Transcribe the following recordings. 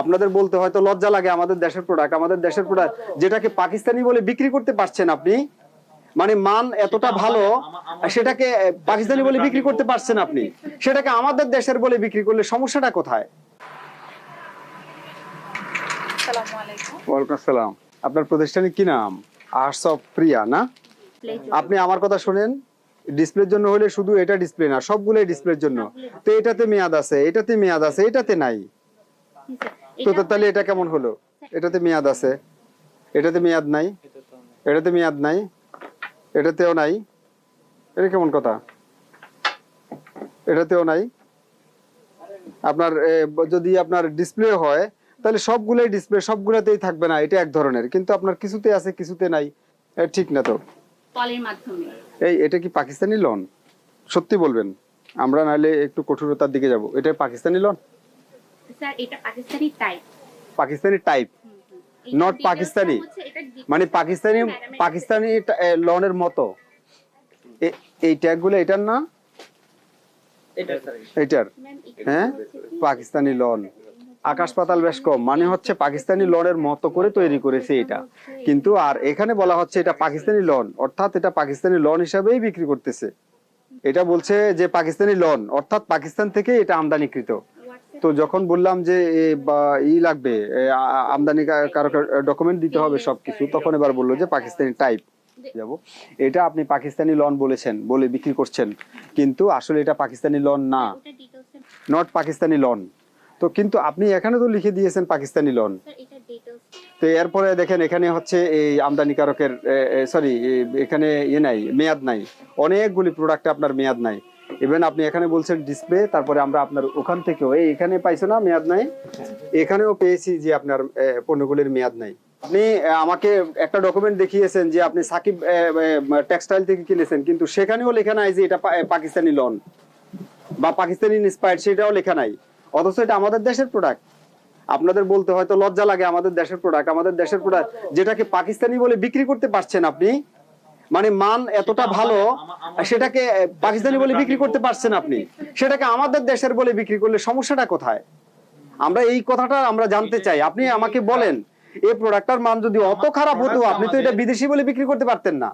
আপনাদের বলতে হয়তো লজ্জা লাগে আমাদের দেশের প্রোডাক্ট আমাদের দেশের প্রোডাক্ট যেটাকে পাকিস্তানি বলে বিক্রি করতে পারছেন আপনি মানে মান এতটা ভালো সেটাকে পাকিস্তানি বলে বিক্রি করতে পারছেন আপনি সেটাকে আমাদের দেশের বলে বিক্রি করলে সমস্যাটা কোথায়? ওয়ালাইকুম আসসালাম। আপনার প্রতিষ্ঠানের কি নাম? আর্টস অফ প্রিয়া না? আপনি আমার কথা শুনেন ডিসপ্লের জন্য হলে শুধু এটা ডিসপ্লে না সবগুলোই ডিসপ্লের জন্য। তো এটাতে মেয়াদ আছে এটাতে মেয়াদ আছে এটাতে নাই। তো তাহলে এটা কেমন হলো? এটাতে মেয়াদ আছে। এটাতে মেয়াদ নাই। এটাতে মেয়াদ নাই। এটাতেও নাই। এটা কেমন কথা? এটাতেও নাই। আপনার যদি আপনার ডিসপ্লে হয় তাহলে সবগুলোই ডিসপ্লে সবগুলোতেই থাকবে না। এটা এক ধরনের। কিন্তু আপনার কিছুতে আছে কিছুতে নাই। ঠিক না তো। এই এটা কি পাকিস্তানি লোন সত্যি বলবেন। আমরা নাহলে একটু কঠোরতার দিকে যাব। এটা পাকিস্তানি লোন স্যার এটা Pakistani type Pakistani type Not Pakistani. মানে পাকিস্তানি পাকিস্তানি লোনের মতো। এই ট্যাগগুলো এটার না এটার। হ্যাঁ? পাকিস্তানি লোন। আকাশ পাতাল বেশ কম। মানে হচ্ছে পাকিস্তানি লোনের মতো করে তৈরি করেছে এটা। কিন্তু আর এখানে বলা হচ্ছে এটা পাকিস্তানি লোন। অর্থাৎ এটা পাকিস্তানি লোন হিসাবেই বিক্রি করতেছে। এটা বলছে যে পাকিস্তানি লোন। অর্থাৎ পাকিস্তান থেকে এটা আমদানিকৃত। তো যখন বললাম যে ই লাগবে আমদানি কারও ডকুমেন্ট দিতে হবে সবকিছু তখন এবার বলল যে পাকিস্তানি টাইপ যাব। এটা আপনি পাকিস্তানি লন বলেছেন বলে বিক্রি করছেন কিন্তু আসলে এটা পাকিস্তানি লন না। নট পাকিস্তানি লন তো কিন্তু আপনি এখানে তো লিখে দিয়েছেন পাকিস্তানি লোন তো এরপরে দেখেন এখানে হচ্ছে এই আমদানিকারকের সরি এখানে ইয়ে নাই মেয়াদ নাই। অনেকগুলি প্রোডাক্টে আপনার মেয়াদ নাই। ইভেন আপনি এখানে বলছেন ডিসপ্লে তারপরে আমরা আপনার ওখান থেকেও, এই এখানে পাইছো না, মেয়াদ নাই? এখানেও পেয়েছি যে আপনার পণ্যগুলির মেয়াদ নাই। আপনি আমাকে একটা ডকুমেন্ট দেখিয়েছেন যে আপনি সাকিব টেক্সটাইল থেকে কিনেছেন, কিন্তু সেখানেও লেখা নাই যে এটা পাকিস্তানি লন বা পাকিস্তানি ইন্সপায়ার্ড সেটাও লেখা নাই। অথচ এটা আমাদের দেশের প্রোডাক্ট আপনাদের বলতে হয়তো লজ্জা লাগে আমাদের দেশের প্রোডাক্ট আমাদের দেশের প্রোডাক্ট যেটাকে পাকিস্তানি বলে বিক্রি করতে পারছেন আপনি মানে মান এতটা ভালো সেটাকে পাকিস্তানি বলে বিক্রি করতে পারছেন আপনি। সেটাকে আমাদের দেশের বলে বিক্রি করলে সমস্যাটা কোথায়? আমরা এই কথাটা আমরা জানতে চাই। আপনি আমাকে বলেন এই প্রোডাক্টটার মান যদি অত খারাপ হতো আপনি তো এটা বিদেশি বলে বিক্রি করতে পারতেন না।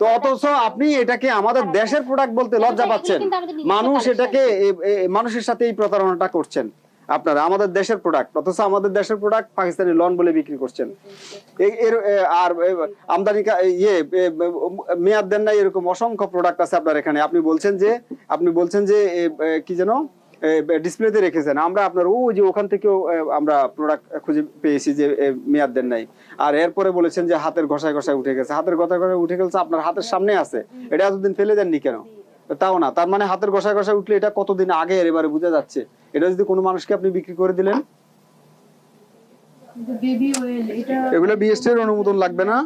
তো অথচ আপনি এটাকে আমাদের দেশের প্রোডাক্ট বলতে লজ্জা পাচ্ছেন। মানুষ এটাকে মানুষের সাথে এই প্রতারণাটা করছেন। আপনারা আমাদের দেশের প্রোডাক্ট অথচ আমাদের দেশের প্রোডাক্ট পাকিস্তানি লন বলে বিক্রি করছেন। এর আর আমদানি ইয়ে মেয়াদ দেন না এরকম অসংখ্য প্রোডাক্ট আছে আপনার এখানে। আপনি বলছেন যে, আপনি বলছেন যে কি যেন ডিসপ্লেতে রেখেছেন। আমরা আপনার, ও, যে ওখান থেকেও আমরা প্রোডাক্ট খুঁজে পেয়েছি যে মেয়াদ দেন নাই। আর এরপরে বলেছেন যে, হাতের ঘষায় ঘষায় উঠে গেছে। হাতের ঘষায় ঘষায় উঠে গেছে, আপনার হাতের সামনে আছে। এটা এতদিন ফেলে দেননি কেন? তাও না তার মানে হাতের ঘষায় ঘষায় উঠলে এটা কতদিন আগে এবারে বোঝা যাচ্ছে? এটা যদি কোনো মানুষকে আপনি বিক্রি করে দিলেন? বেবি অয়েল এগুলো বিএসটি এর অনুমোদন লাগবে না?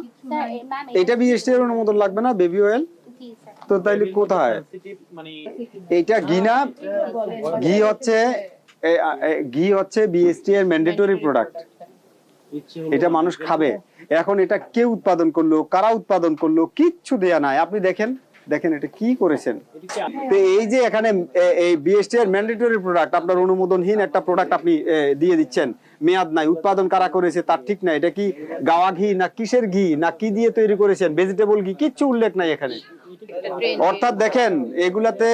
এটা বিএসটি এর অনুমোদন লাগবে না বেবি অয়েল তো তাইলে কোথায়? মানে এইটা ঘি না ঘি হচ্ছে ঘি হচ্ছে বিএসটি এর ম্যান্ডেটরি প্রোডাক্ট এটা মানুষ খাবে। এখন এটা কে উৎপাদন করল কারা উৎপাদন করল কিচ্ছু দেয়া নাই। আপনি দেখেন দেখেন এটা কি করেছেন? তো এই যে এখানে এই বিএসটি এর ম্যান্ডেটরি প্রোডাক্ট আপনার অনুমোদনহীন একটা প্রোডাক্ট আপনি দিয়ে দিচ্ছেন। মেয়াদ নাই উৎপাদন কারা করেছে তার ঠিক নাই। এটা কি গাওয়া ঘি না কিসের ঘি না কি দিয়ে তৈরি করেছেন? ভেজিটেবল ঘি কিচ্ছু উল্লেখ নাই এখানে। অর্থাৎ দেখেন এগুলাতে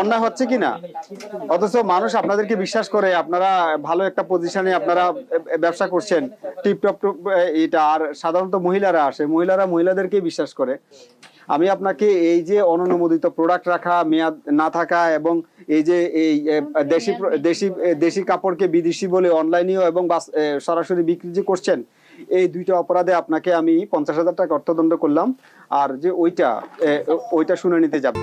অন্যায় হচ্ছে কি না অথচ মানুষ আপনাদেরকে বিশ্বাস করে আপনারা ভালো একটা পজিশনে আপনারা ব্যবসা করছেন। টিপটপ এটা আর সাধারণত মহিলারা আসে মহিলারা মহিলাদেরকে বিশ্বাস করে। আমি আপনাকে এই যে অননুমোদিত প্রোডাক্ট রাখা মেয়াদ না থাকা এবং এই যে এই দেশি দেশি দেশি কাপড়কে বিদেশি বলে অনলাইনেও এবং সরাসরি বিক্রি যে করছেন এই দুইটা অপরাধে আপনাকে আমি পঞ্চাশ হাজার টাকা অর্থদণ্ড করলাম। আর যে ওইটা ওইটা শুনে নিতে যাব।